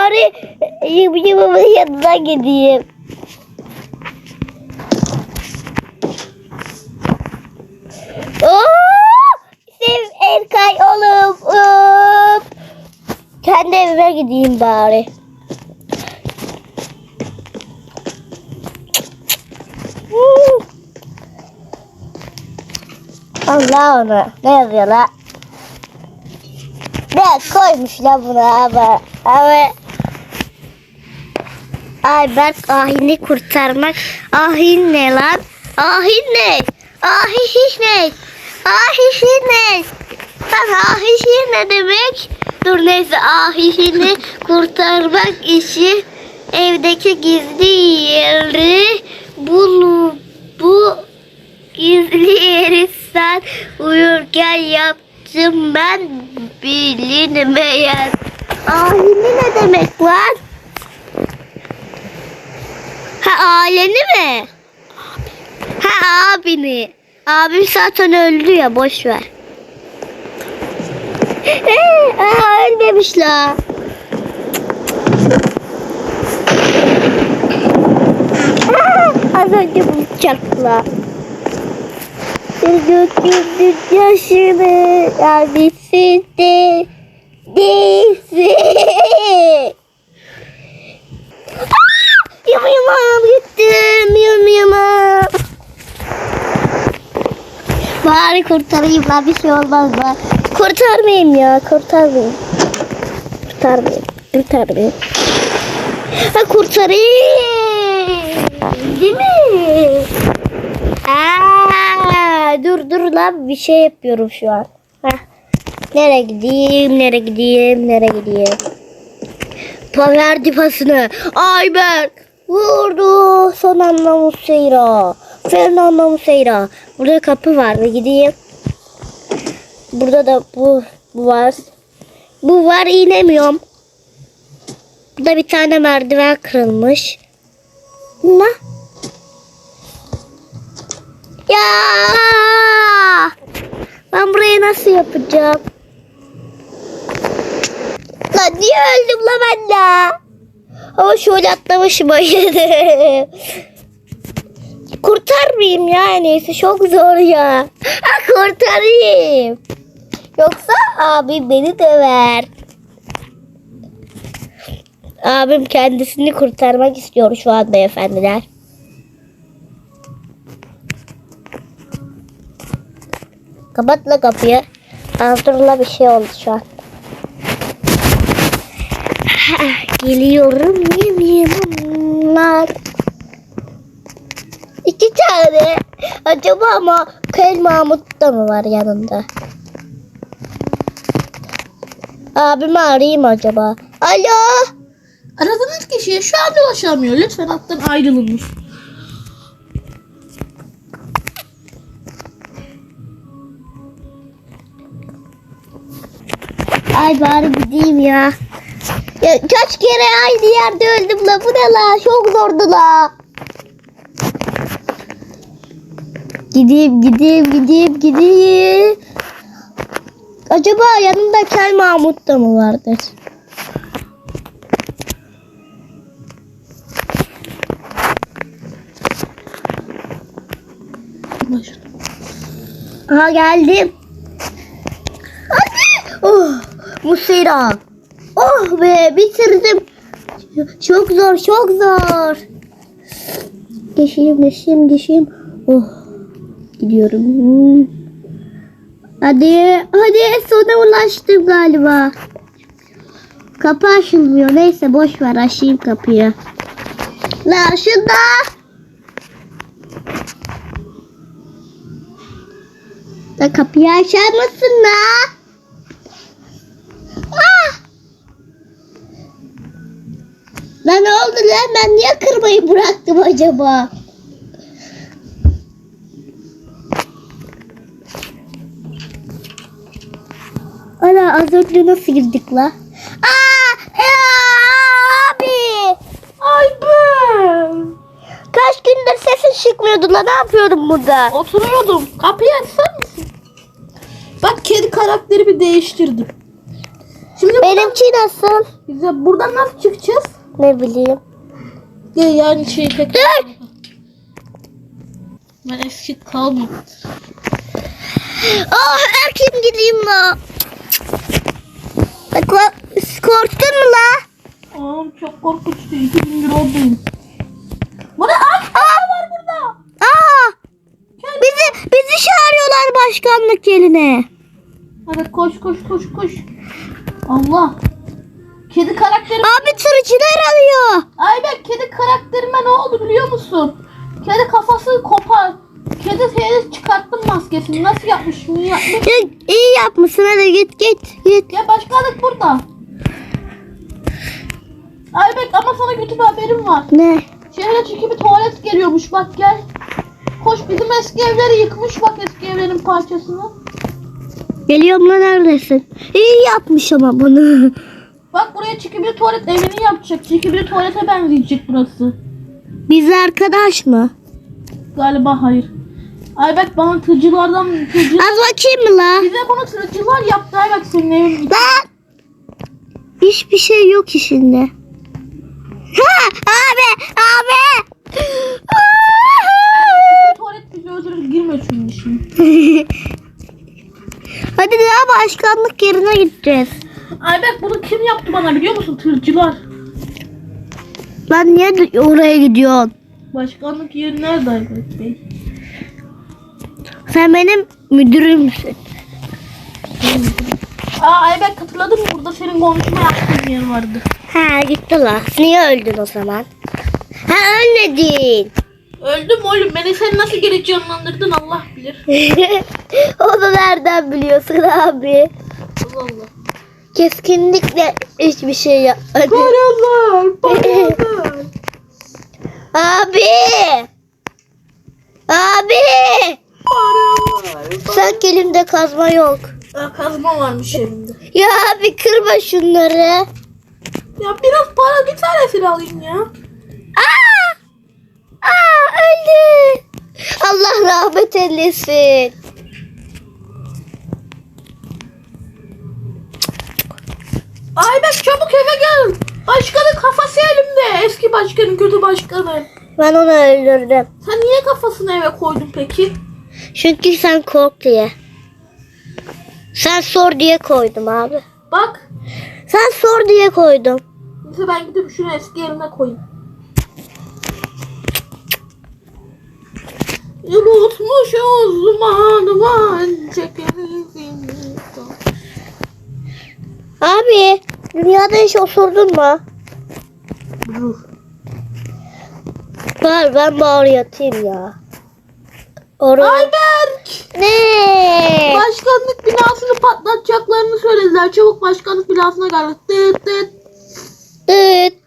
bari yım yımımın yanına gideyim. Oo! Sev Erkay oğlum. Hop. Kendi evime gideyim bari. Allah onu. Ne yazıyor la? Ne koymuşlar buna abi? Abi. Albert ahini kurtarmak. Ahin ne lan? Ahin ne? Ahiş ne? Ahiş ne? Lan ahiş ne demek? Dur neyse ahişini kurtarmak için evdeki gizli yeri bunu bu gizli yeri sen uyurken yaptım ben bilinmeyen. Ahini ne demek lan? Aileni mi? Ha abini. Abim zaten öldü ya boş ver. Aa, ölmemiş la. Az önce bu çarptılar. Bir gökyüzü yaşını yani sizde değilsin. Bari kurtarayım lan bir şey olmaz mı? Kurtarmayayım ya kurtarmayayım. Kurtarmayayım. Kurtarmayayım. Ha kurtarayım. Değil mi? Aa, dur dur lan bir şey yapıyorum şu an. Heh. Nereye gideyim, nereye gideyim, nereye gideyim. Pa verdi pasını. Ayber vurdu. Son anda Muslera. Fernando Muslera. Burada kapı var. Bir gideyim. Burada da bu, bu var. Bu var inemiyorum. Burada bir tane merdiven kırılmış. Ne? Ya! Ben burayı nasıl yapacağım? Lan niye öldüm la ben de? Ama şöyle atlamışım. Kurtarmayayım ya neyse çok zor ya. Ha, kurtarayım. Yoksa abi beni döver. Abim kendisini kurtarmak istiyor şu an beyefendiler. Kapatla kapıyı. Altırla bir şey oldu şu an. Geliyorum yeminler. İki tane. Acaba ama Kel Mahmut da mı var yanında? Abimi arayayım acaba. Alo. Aradığınız kişiye şu an ulaşamıyor. Lütfen hattan ayrılınız. Ay bari gideyim ya. Ya kaç kere aynı yerde öldüm la. Bu ne la? Çok zordu la. Gideyim gideyim gideyim gideyim. Acaba yanında Kel Mahmut da mı vardır? Aha geldim. Hadi. Oh, Musira. Oh be bitirdim. Çok zor çok zor. Geçeyim geçeyim geçeyim. Oh gidiyorum. Hadi hadi sona ulaştım galiba. Kapı açılmıyor. Neyse boş ver açayım kapıyı. La şurada. Da kapıyı açar mısın la? Ah! Ne oldu lan? Ben niye kırmayı bıraktım acaba? Ana az önce nasıl girdik la? Aa! Aa! Abi! Ay ben. Kaç gündür sesin çıkmıyordu la. Ne yapıyordun burada? Oturuyordum. Kapıyı mısın? Bak kedi karakteri bir değiştirdim. Şimdi Benimki nasıl? Biz de buradan nasıl çıkacağız? Ne bileyim. Ya yani şey tek... Dur. Ben eski kalmayayım. Ah erken gideyim la. Ko- Korktun mu la? Aa, çok korkunçtu. İki gündür oradayım. Bu ne? Ay, ay var burada. Aa! Bizi bizi çağırıyorlar başkanlık yerine. Hadi koş koş koş koş. Allah. Kedi karakteri... Abi tırcılar arıyor. Ay ben kedi karakterime ne oldu biliyor musun? Kedi kafası kopar. Kedi seni çıkarttım maskesini. Nasıl yapmış? Niye yapmış? Ya, iyi yapmışsın hadi git git git. Ya başkanlık burada. Aybek ama sana kötü bir haberim var. Ne? Şehre çünkü bir tuvalet geliyormuş bak gel. Koş bizim eski evleri yıkmış bak eski evlerin parçasını. Geliyorum lan neredesin? İyi yapmış ama bunu. Bak buraya çıkı bir tuvalet evini yapacak. Çıkı bir tuvalete benzeyecek burası. Biz arkadaş mı? Galiba hayır. Aybek bana tırcılardan tırcı... Az bakayım mı la? Bize bunu tırcılar yaptı Aybek senin evin. Lan! Hiçbir şey yok işinde. Ha! Abi! Abi! Tuvalet bizi öldürür girme çünkü şimdi. Hadi daha başkanlık yerine gideceğiz. Aybek bunu kim yaptı bana biliyor musun? Tırcılar. Lan niye oraya gidiyorsun? Başkanlık yeri nerede Aybek Bey? Sen benim müdürümsün. Aa Aybek hatırladın mı? Burada senin konuşma yaptığın yer vardı. Ha gitti la. Niye öldün o zaman? Ha ölmedin. Öldüm oğlum. Beni sen nasıl geri canlandırdın Allah bilir. Onu nereden biliyorsun abi? Allah Allah. Keskinlikle hiçbir şey yapmadım. Paralar, paralar. Abi! Abi! Paralar. Sanki elimde kazma yok. Aa, kazma varmış elimde. Ya abi kırma şunları. Ya biraz para bir tanesini alayım ya. Aa! Aa öldü. Allah rahmet eylesin. Aybek çabuk eve gel. Başkanın kafası elimde. Eski başkanın kötü başkanı. Ben onu öldürdüm. Sen niye kafasını eve koydun peki? Çünkü sen kork diye. Sen sor diye koydum abi. Bak. Sen sor diye koydum. Neyse ben gidip şunu eski yerine koyayım. Unutmuşuz duman duman çekeriz. Abi dünyada hiç osurdun mu? Dur. Var ben bari yatayım ya. Orada. Ayberk. Ne? Başkanlık binasını patlatacaklarını söylediler. Çabuk başkanlık binasına gel. Dıt dıt. Dıt.